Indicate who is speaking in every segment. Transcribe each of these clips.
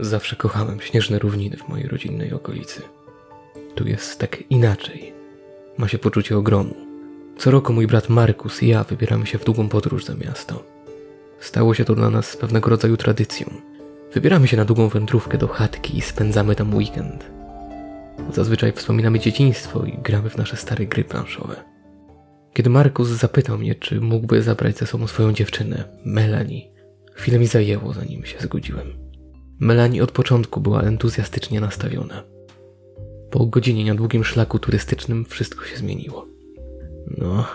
Speaker 1: Zawsze kochałem śnieżne równiny w mojej rodzinnej okolicy. Tu jest tak inaczej. Ma się poczucie ogromu. Co roku mój brat Markus i ja wybieramy się w długą podróż za miasto. Stało się to dla nas pewnego rodzaju tradycją. Wybieramy się na długą wędrówkę do chatki i spędzamy tam weekend. Zazwyczaj wspominamy dzieciństwo i gramy w nasze stare gry planszowe. Kiedy Markus zapytał mnie, czy mógłby zabrać ze sobą swoją dziewczynę, Melanie, chwilę mi zajęło, zanim się zgodziłem. Melanie od początku była entuzjastycznie nastawiona. Po godzinie na długim szlaku turystycznym wszystko się zmieniło. No,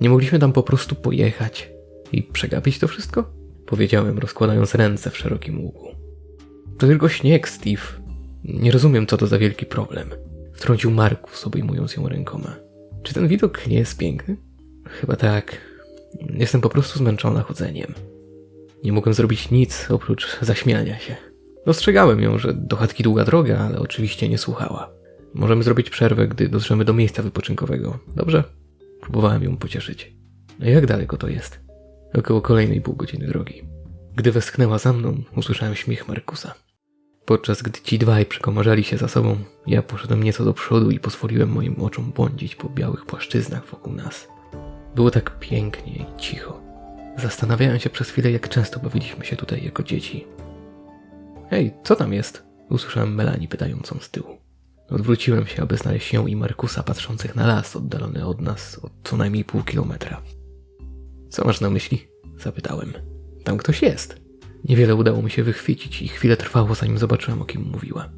Speaker 1: nie mogliśmy tam po prostu pojechać i przegapić to wszystko? Powiedziałem, rozkładając ręce w szerokim łuku. To tylko śnieg, Steve. Nie rozumiem, co to za wielki problem. Wtrącił Markus, obejmując ją rękoma. Czy ten widok nie jest piękny? Chyba tak. Jestem po prostu zmęczona chodzeniem. Nie mogłem zrobić nic oprócz zaśmiania się. Dostrzegałem ją, że do chatki długa droga, ale oczywiście nie słuchała. Możemy zrobić przerwę, gdy dotrzemy do miejsca wypoczynkowego. Dobrze? Próbowałem ją pocieszyć. A jak daleko to jest? Około kolejnej pół godziny drogi. Gdy westchnęła za mną, usłyszałem śmiech Markusa. Podczas gdy ci dwaj przekomarzali się za sobą, ja poszedłem nieco do przodu i pozwoliłem moim oczom błądzić po białych płaszczyznach wokół nas. Było tak pięknie i cicho. Zastanawiałem się przez chwilę, jak często bawiliśmy się tutaj jako dzieci. Hej, co tam jest? Usłyszałem Melanie pytającą z tyłu. Odwróciłem się, aby znaleźć ją i Markusa patrzących na las oddalony od nas o co najmniej pół kilometra. Co masz na myśli? Zapytałem. Tam ktoś jest. Niewiele udało mi się wychwycić i chwilę trwało, zanim zobaczyłem, o kim mówiła.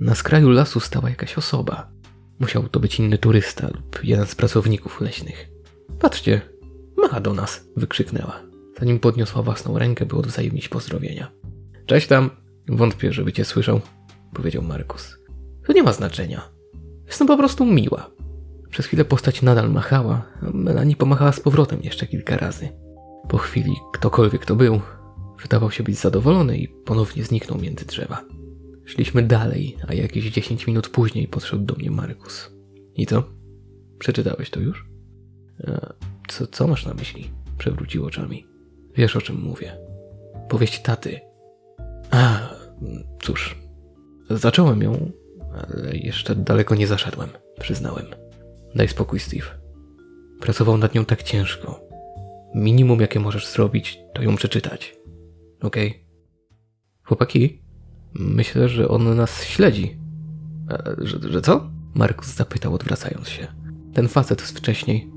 Speaker 1: Na skraju lasu stała jakaś osoba. Musiał to być inny turysta lub jeden z pracowników leśnych. Patrzcie, macha do nas, wykrzyknęła, zanim podniosła własną rękę, by odwzajemnić pozdrowienia. Cześć tam, wątpię, żeby cię słyszał, powiedział Markus. To nie ma znaczenia. Jestem po prostu miła. Przez chwilę postać nadal machała, a Melanie pomachała z powrotem jeszcze kilka razy. Po chwili ktokolwiek to był, wydawał się być zadowolony i ponownie zniknął między drzewa. Szliśmy dalej, a jakieś 10 minut później podszedł do mnie Markus. I co? Przeczytałeś to już? E, co, co masz na myśli? Przewrócił oczami. Wiesz o czym mówię. Powieść taty. A, cóż. Zacząłem ją, ale jeszcze daleko nie zaszedłem, przyznałem. Daj spokój, Steve. Pracował nad nią tak ciężko. Minimum, jakie możesz zrobić, to ją przeczytać. Okej? Chłopaki, myślę, że on nas śledzi. E, że, że co? Markus zapytał, odwracając się. Ten facet z wcześniej.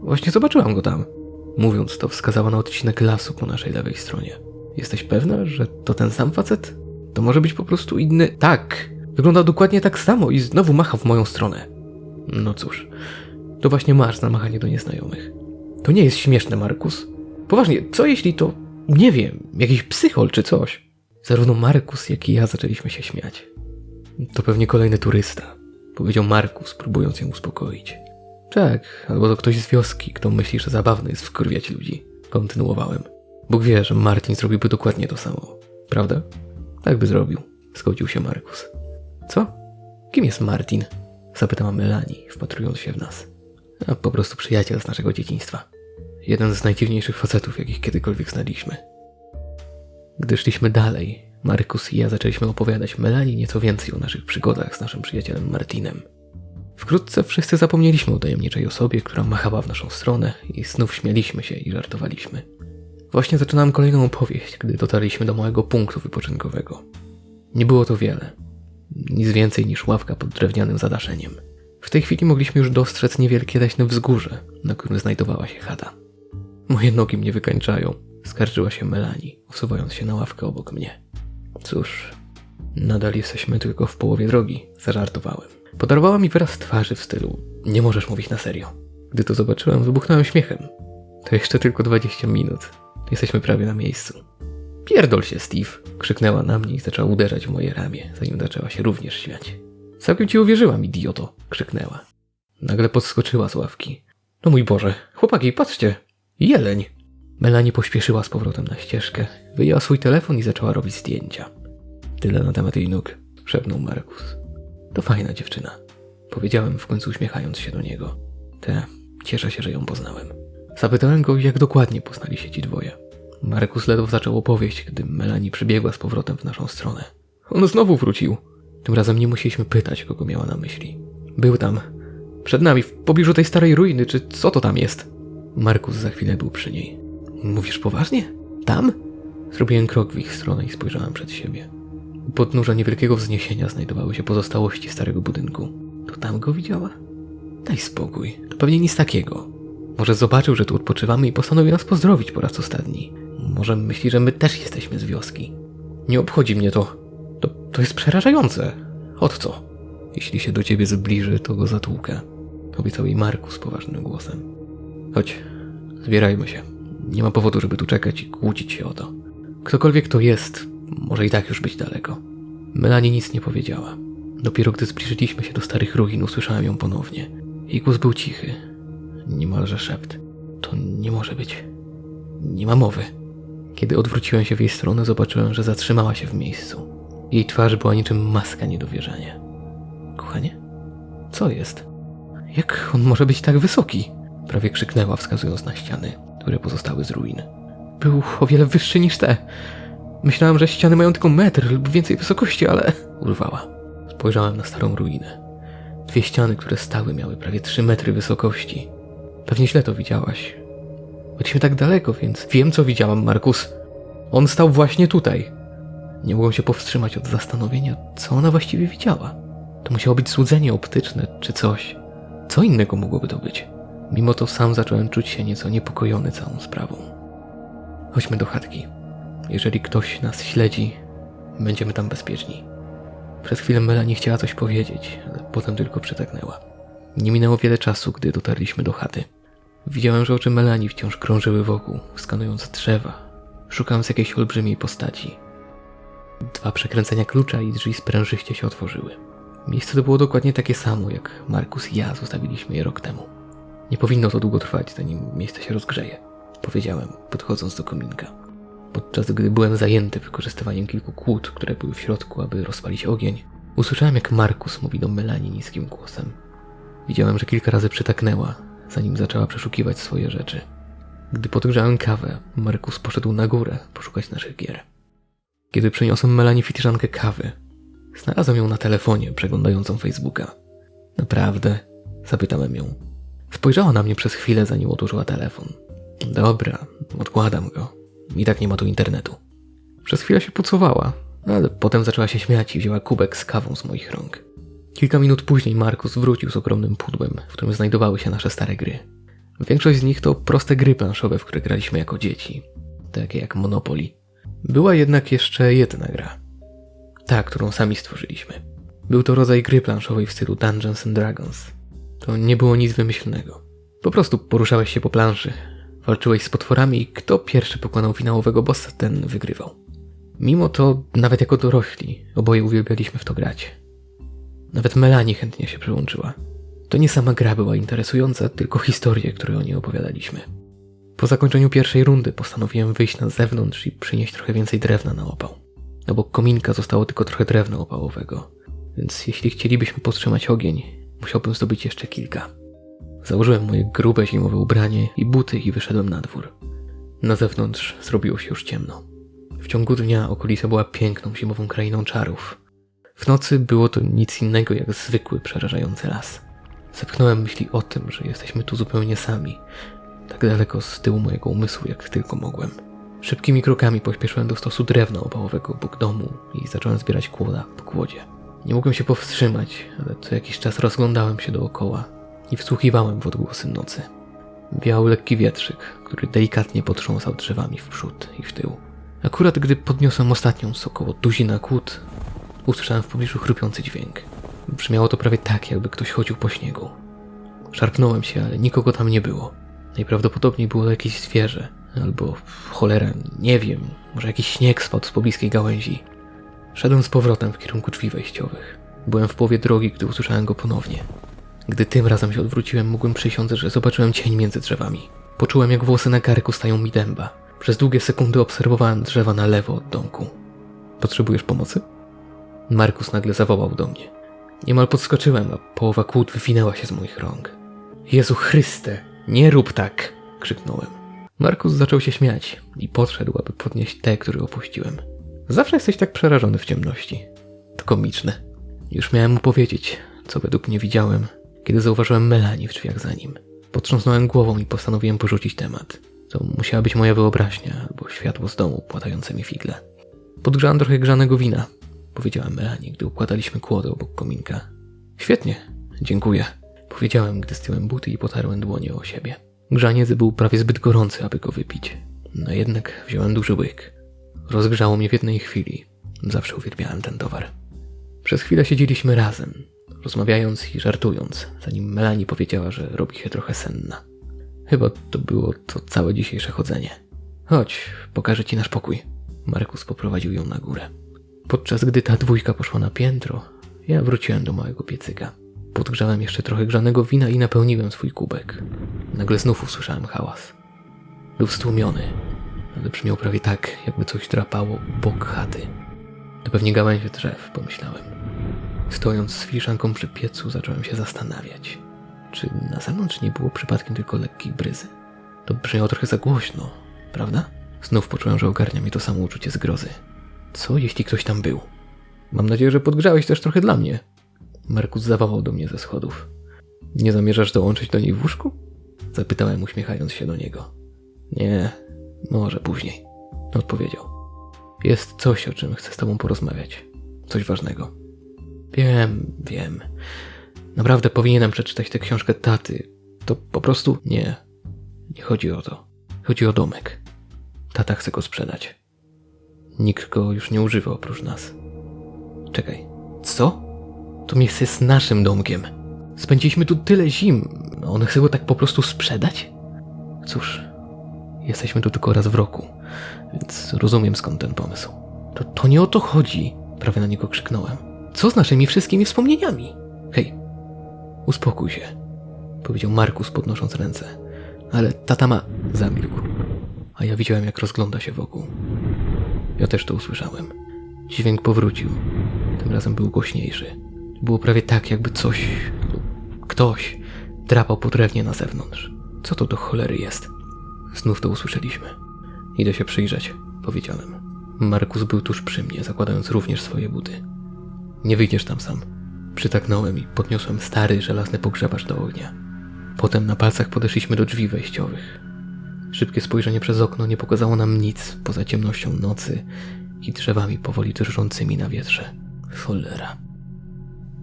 Speaker 1: Właśnie zobaczyłam go tam. Mówiąc to, wskazała na odcinek lasu po naszej lewej stronie. Jesteś pewna, że to ten sam facet? To może być po prostu inny. Tak! Wygląda dokładnie tak samo i znowu macha w moją stronę. No cóż, to właśnie masz na machanie do nieznajomych. To nie jest śmieszne, Markus. Poważnie, co jeśli to, nie wiem, jakiś psychol czy coś? Zarówno Markus, jak i ja zaczęliśmy się śmiać. To pewnie kolejny turysta, powiedział Markus, próbując ją uspokoić. Tak, albo to ktoś z wioski, kto myśli, że zabawne jest wkurwiać ludzi. Kontynuowałem. Bóg wie, że Martin zrobiłby dokładnie to samo. Prawda? Tak by zrobił. Zgodził się Markus. Co? Kim jest Martin? Zapytała Melanie, wpatrując się w nas. A po prostu przyjaciel z naszego dzieciństwa. Jeden z najdziwniejszych facetów, jakich kiedykolwiek znaliśmy. Gdy szliśmy dalej, Markus i ja zaczęliśmy opowiadać Melanie nieco więcej o naszych przygodach z naszym przyjacielem Martinem. Wkrótce wszyscy zapomnieliśmy o tajemniczej osobie, która machała w naszą stronę i znów śmialiśmy się i żartowaliśmy. Właśnie zaczynałem kolejną opowieść, gdy dotarliśmy do małego punktu wypoczynkowego. Nie było to wiele. Nic więcej niż ławka pod drewnianym zadaszeniem. W tej chwili mogliśmy już dostrzec niewielkie leśne wzgórze, na którym znajdowała się chata. Moje nogi mnie wykańczają, skarżyła się Melanie, usuwając się na ławkę obok mnie. Cóż, nadal jesteśmy tylko w połowie drogi, zażartowałem. Podarowała mi wyraz twarzy w stylu nie możesz mówić na serio. Gdy to zobaczyłem, wybuchnąłem śmiechem. To jeszcze tylko 20 minut. Jesteśmy prawie na miejscu. Pierdol się, Steve! krzyknęła na mnie i zaczęła uderzać w moje ramię, zanim zaczęła się również śmiać. Całkiem ci uwierzyłam, idioto! krzyknęła. Nagle podskoczyła z ławki. No mój Boże, chłopaki, patrzcie! Jeleń! Melanie pośpieszyła z powrotem na ścieżkę, wyjęła swój telefon i zaczęła robić zdjęcia. Tyle na temat jej nóg, szepnął Markus. To fajna dziewczyna, powiedziałem w końcu uśmiechając się do niego. Te, cieszę się, że ją poznałem. Zapytałem go, jak dokładnie poznali się ci dwoje. Markus ledwo zaczął opowieść, gdy Melanie przybiegła z powrotem w naszą stronę. On znowu wrócił. Tym razem nie musieliśmy pytać, kogo miała na myśli. Był tam. Przed nami, w pobliżu tej starej ruiny, czy co to tam jest? Markus za chwilę był przy niej. Mówisz poważnie? Tam? Zrobiłem krok w ich stronę i spojrzałem przed siebie. U podnóża niewielkiego wzniesienia znajdowały się pozostałości starego budynku. To tam go widziała? Daj spokój, to pewnie nic takiego. Może zobaczył, że tu odpoczywamy i postanowił nas pozdrowić po raz ostatni. Może myśli, że my też jesteśmy z wioski. Nie obchodzi mnie to. To, to jest przerażające. Od co? Jeśli się do ciebie zbliży, to go zatłukę. Obiecał jej Markus poważnym głosem. Chodź, zbierajmy się. Nie ma powodu, żeby tu czekać i kłócić się o to. Ktokolwiek to jest, może i tak już być daleko. Melanie nic nie powiedziała. Dopiero gdy zbliżyliśmy się do starych ruin, usłyszałem ją ponownie. Jej głos był cichy, niemalże szept. To nie może być. Nie ma mowy. Kiedy odwróciłem się w jej stronę, zobaczyłem, że zatrzymała się w miejscu. Jej twarz była niczym maska niedowierzania. Kochanie? Co jest? Jak on może być tak wysoki? Prawie krzyknęła, wskazując na ściany, które pozostały z ruin. Był o wiele wyższy niż te. Myślałem, że ściany mają tylko metr lub więcej wysokości, ale urwała. Spojrzałem na starą ruinę. Dwie ściany, które stały, miały prawie trzy metry wysokości. Pewnie źle to widziałaś. Byliśmy tak daleko, więc wiem, co widziałam, Markus. On stał właśnie tutaj. Nie mogłem się powstrzymać od zastanowienia, co ona właściwie widziała. To musiało być złudzenie optyczne czy coś. Co innego mogłoby to być? Mimo to sam zacząłem czuć się nieco niepokojony całą sprawą. Chodźmy do chatki. Jeżeli ktoś nas śledzi, będziemy tam bezpieczni. Przez chwilę Melanie chciała coś powiedzieć, ale potem tylko przytaknęła. Nie minęło wiele czasu, gdy dotarliśmy do chaty. Widziałem, że oczy Melanie wciąż krążyły wokół, skanując drzewa, szukając jakiejś olbrzymiej postaci. Dwa przekręcenia klucza i drzwi sprężyście się otworzyły. Miejsce to było dokładnie takie samo, jak Markus i ja zostawiliśmy je rok temu. Nie powinno to długo trwać, zanim miejsce się rozgrzeje, powiedziałem, podchodząc do kominka. Podczas gdy byłem zajęty wykorzystywaniem kilku kłód, które były w środku, aby rozpalić ogień, usłyszałem, jak Markus mówi do Melanie niskim głosem. Widziałem, że kilka razy przytaknęła, zanim zaczęła przeszukiwać swoje rzeczy. Gdy podgrzałem kawę, Markus poszedł na górę poszukać naszych gier. Kiedy przyniosłem Melanie filiżankę kawy, znalazłem ją na telefonie, przeglądającą Facebooka. Naprawdę? Zapytałem ją. Spojrzała na mnie przez chwilę, zanim odłożyła telefon. Dobra, odkładam go. I tak nie ma tu internetu. Przez chwilę się pucowała, ale potem zaczęła się śmiać i wzięła kubek z kawą z moich rąk. Kilka minut później Markus wrócił z ogromnym pudłem, w którym znajdowały się nasze stare gry. Większość z nich to proste gry planszowe, w które graliśmy jako dzieci, takie jak Monopoly. Była jednak jeszcze jedna gra. Ta, którą sami stworzyliśmy. Był to rodzaj gry planszowej w stylu Dungeons and Dragons. To nie było nic wymyślnego. Po prostu poruszałeś się po planszy, walczyłeś z potworami i kto pierwszy pokonał finałowego bossa, ten wygrywał. Mimo to, nawet jako dorośli, oboje uwielbialiśmy w to grać. Nawet Melanie chętnie się przyłączyła. To nie sama gra była interesująca, tylko historie, które o niej opowiadaliśmy. Po zakończeniu pierwszej rundy postanowiłem wyjść na zewnątrz i przynieść trochę więcej drewna na opał. Obok kominka zostało tylko trochę drewna opałowego, więc jeśli chcielibyśmy podtrzymać ogień, musiałbym zdobyć jeszcze kilka. Założyłem moje grube zimowe ubranie i buty i wyszedłem na dwór. Na zewnątrz zrobiło się już ciemno. W ciągu dnia okolica była piękną zimową krainą czarów. W nocy było to nic innego jak zwykły, przerażający las. Zepchnąłem myśli o tym, że jesteśmy tu zupełnie sami, tak daleko z tyłu mojego umysłu, jak tylko mogłem. Szybkimi krokami pośpieszyłem do stosu drewna opałowego obok domu i zacząłem zbierać kłoda po kłodzie. Nie mogłem się powstrzymać, ale co jakiś czas rozglądałem się dookoła i wsłuchiwałem w odgłosy nocy. Wiał lekki wietrzyk, który delikatnie potrząsał drzewami w przód i w tył. Akurat gdy podniosłem ostatnią z około tuzina kłód, usłyszałem w pobliżu chrupiący dźwięk. Brzmiało to prawie tak, jakby ktoś chodził po śniegu. Szarpnąłem się, ale nikogo tam nie było. Najprawdopodobniej było to jakieś zwierzę, albo cholera, nie wiem, może jakiś śnieg spadł z pobliskiej gałęzi. Szedłem z powrotem w kierunku drzwi wejściowych. Byłem w połowie drogi, gdy usłyszałem go ponownie. Gdy tym razem się odwróciłem, mogłem przysiąc, że zobaczyłem cień między drzewami. Poczułem, jak włosy na karku stają mi dęba. Przez długie sekundy obserwowałem drzewa na lewo od domku. Potrzebujesz pomocy? Markus nagle zawołał do mnie. Niemal podskoczyłem, a połowa kłód wywinęła się z moich rąk. Jezu Chryste, nie rób tak! krzyknąłem. Markus zaczął się śmiać i podszedł, aby podnieść te, które opuściłem. Zawsze jesteś tak przerażony w ciemności. To komiczne. Już miałem mu powiedzieć, co według mnie widziałem, kiedy zauważyłem Melanie w drzwiach za nim. Potrząsnąłem głową i postanowiłem porzucić temat. To musiała być moja wyobraźnia albo światło z domu płatające mi figle. Podgrzałem trochę grzanego wina, powiedziałem Melanie, gdy układaliśmy kłodę obok kominka. Świetnie, dziękuję, powiedziałem, gdy zdjąłem buty i potarłem dłonie o siebie. Grzaniec był prawie zbyt gorący, aby go wypić. No jednak wziąłem duży łyk. Rozgrzało mnie w jednej chwili. Zawsze uwielbiałem ten towar. Przez chwilę siedzieliśmy razem, rozmawiając i żartując, zanim Melanie powiedziała, że robi się trochę senna. Chyba to było to całe dzisiejsze chodzenie. Chodź, pokażę ci nasz pokój. Markus poprowadził ją na górę. Podczas gdy ta dwójka poszła na piętro, ja wróciłem do małego piecyka. Podgrzałem jeszcze trochę grzanego wina i napełniłem swój kubek. Nagle znów usłyszałem hałas. Był stłumiony, ale brzmiał prawie tak, jakby coś drapało bok chaty. To pewnie gałęzie drzew, pomyślałem. Stojąc z filiżanką przy piecu, zacząłem się zastanawiać. Czy na zewnątrz nie było przypadkiem tylko lekkiej bryzy? To brzmiało trochę za głośno, prawda? Znów poczułem, że ogarnia mnie to samo uczucie zgrozy. Co jeśli ktoś tam był? Mam nadzieję, że podgrzałeś też trochę dla mnie. Markus zawołał do mnie ze schodów. Nie zamierzasz dołączyć do niej w łóżku? Zapytałem, uśmiechając się do niego. Nie, może później. Odpowiedział. Jest coś, o czym chcę z tobą porozmawiać. Coś ważnego. Wiem, wiem. Naprawdę powinienem przeczytać tę książkę taty. To po prostu nie. Nie chodzi o to. Chodzi o domek. Tata chce go sprzedać. Nikt go już nie używa oprócz nas. Czekaj, co? To miejsce jest naszym domkiem. Spędziliśmy tu tyle zim. On chce go tak po prostu sprzedać? Cóż, jesteśmy tu tylko raz w roku, więc rozumiem skąd ten pomysł. To, to nie o to chodzi, prawie na niego krzyknąłem. Co z naszymi wszystkimi wspomnieniami? Hej, uspokój się, powiedział Markus podnosząc ręce. Ale tata ma... Zamilkł. A ja widziałem, jak rozgląda się wokół. Ja też to usłyszałem. Dźwięk powrócił. Tym razem był głośniejszy. Było prawie tak, jakby coś lub ktoś drapał po drewnie na zewnątrz. Co to do cholery jest? Znów to usłyszeliśmy. Idę się przyjrzeć, powiedziałem. Markus był tuż przy mnie, zakładając również swoje buty. Nie wyjdziesz tam sam. Przytaknąłem i podniosłem stary, żelazny pogrzebacz do ognia. Potem na palcach podeszliśmy do drzwi wejściowych. Szybkie spojrzenie przez okno nie pokazało nam nic poza ciemnością nocy i drzewami powoli drżącymi na wietrze. Cholera.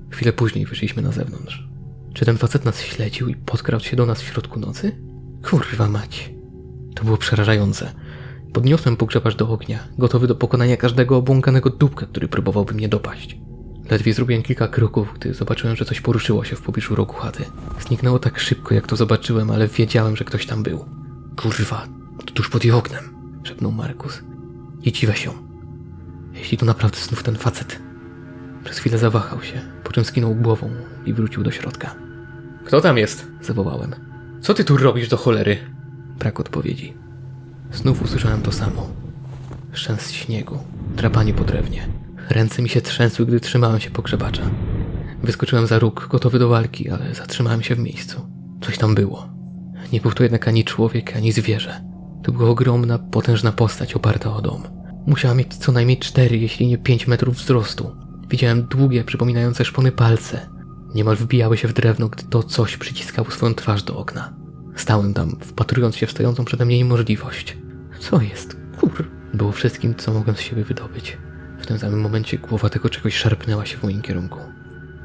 Speaker 1: Chwilę później wyszliśmy na zewnątrz. Czy ten facet nas śledził i podkradł się do nas w środku nocy? Kurwa mać. To było przerażające. Podniosłem pogrzebacz do ognia, gotowy do pokonania każdego obłąkanego dupka, który próbowałby mnie dopaść. Ledwie zrobiłem kilka kroków, gdy zobaczyłem, że coś poruszyło się w pobliżu rogu chaty. Zniknęło tak szybko, jak to zobaczyłem, ale wiedziałem, że ktoś tam był. Kurwa, to tuż pod jej oknem, szepnął Markus. Idź i weź ją. Jeśli to naprawdę znów ten facet. Przez chwilę zawahał się, po czym skinął głową i wrócił do środka. Kto tam jest? zawołałem. Co ty tu robisz do cholery? Brak odpowiedzi. Znów usłyszałem to samo. Szczęst śniegu, drapanie po drewnie. Ręce mi się trzęsły, gdy trzymałem się pogrzebacza. Wyskoczyłem za róg, gotowy do walki, ale zatrzymałem się w miejscu. Coś tam było. Nie był to jednak ani człowiek, ani zwierzę. To była ogromna, potężna postać oparta o dom. Musiała mieć co najmniej cztery, jeśli nie pięć metrów wzrostu. Widziałem długie, przypominające szpony palce. Niemal wbijały się w drewno, gdy to coś przyciskało swoją twarz do okna. Stałem tam, wpatrując się w stojącą przede mnie niemożliwość. Co jest? Kur... Było wszystkim, co mogłem z siebie wydobyć. W tym samym momencie głowa tego czegoś szarpnęła się w moim kierunku.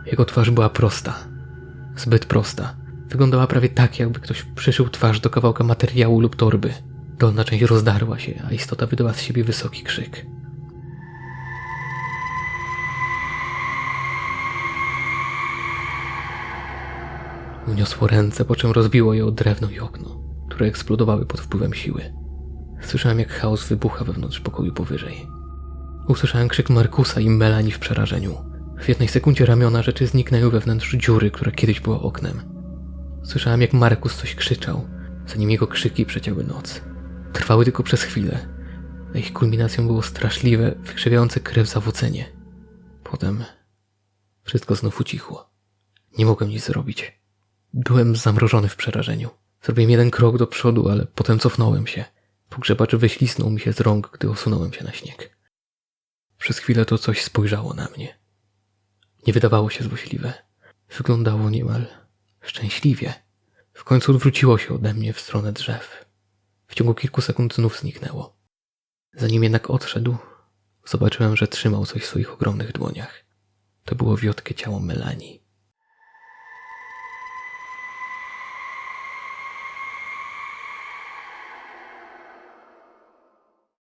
Speaker 1: Jego twarz była prosta. Zbyt prosta. Wyglądała prawie tak, jakby ktoś przyszył twarz do kawałka materiału lub torby. Dolna część rozdarła się, a istota wydała z siebie wysoki krzyk. Uniosło ręce, po czym rozbiło je o drewno i okno, które eksplodowały pod wpływem siły. Słyszałem, jak chaos wybucha wewnątrz pokoju powyżej. Usłyszałem krzyk Markusa i Melanie w przerażeniu. W jednej sekundzie ramiona rzeczy zniknęły wewnątrz dziury, która kiedyś była oknem. Słyszałem, jak Markus coś krzyczał, zanim jego krzyki przecięły noc. Trwały tylko przez chwilę, a ich kulminacją było straszliwe, wykrzywiające krew zawócenie. Potem wszystko znów ucichło. Nie mogłem nic zrobić. Byłem zamrożony w przerażeniu. Zrobiłem jeden krok do przodu, ale potem cofnąłem się. Pogrzebacz wyślisnął mi się z rąk, gdy osunąłem się na śnieg. Przez chwilę to coś spojrzało na mnie. Nie wydawało się złośliwe. Wyglądało niemal szczęśliwie. W końcu odwróciło się ode mnie w stronę drzew. W ciągu kilku sekund znów zniknęło. Zanim jednak odszedł, zobaczyłem, że trzymał coś w swoich ogromnych dłoniach. To było wiotkie ciało Melanii.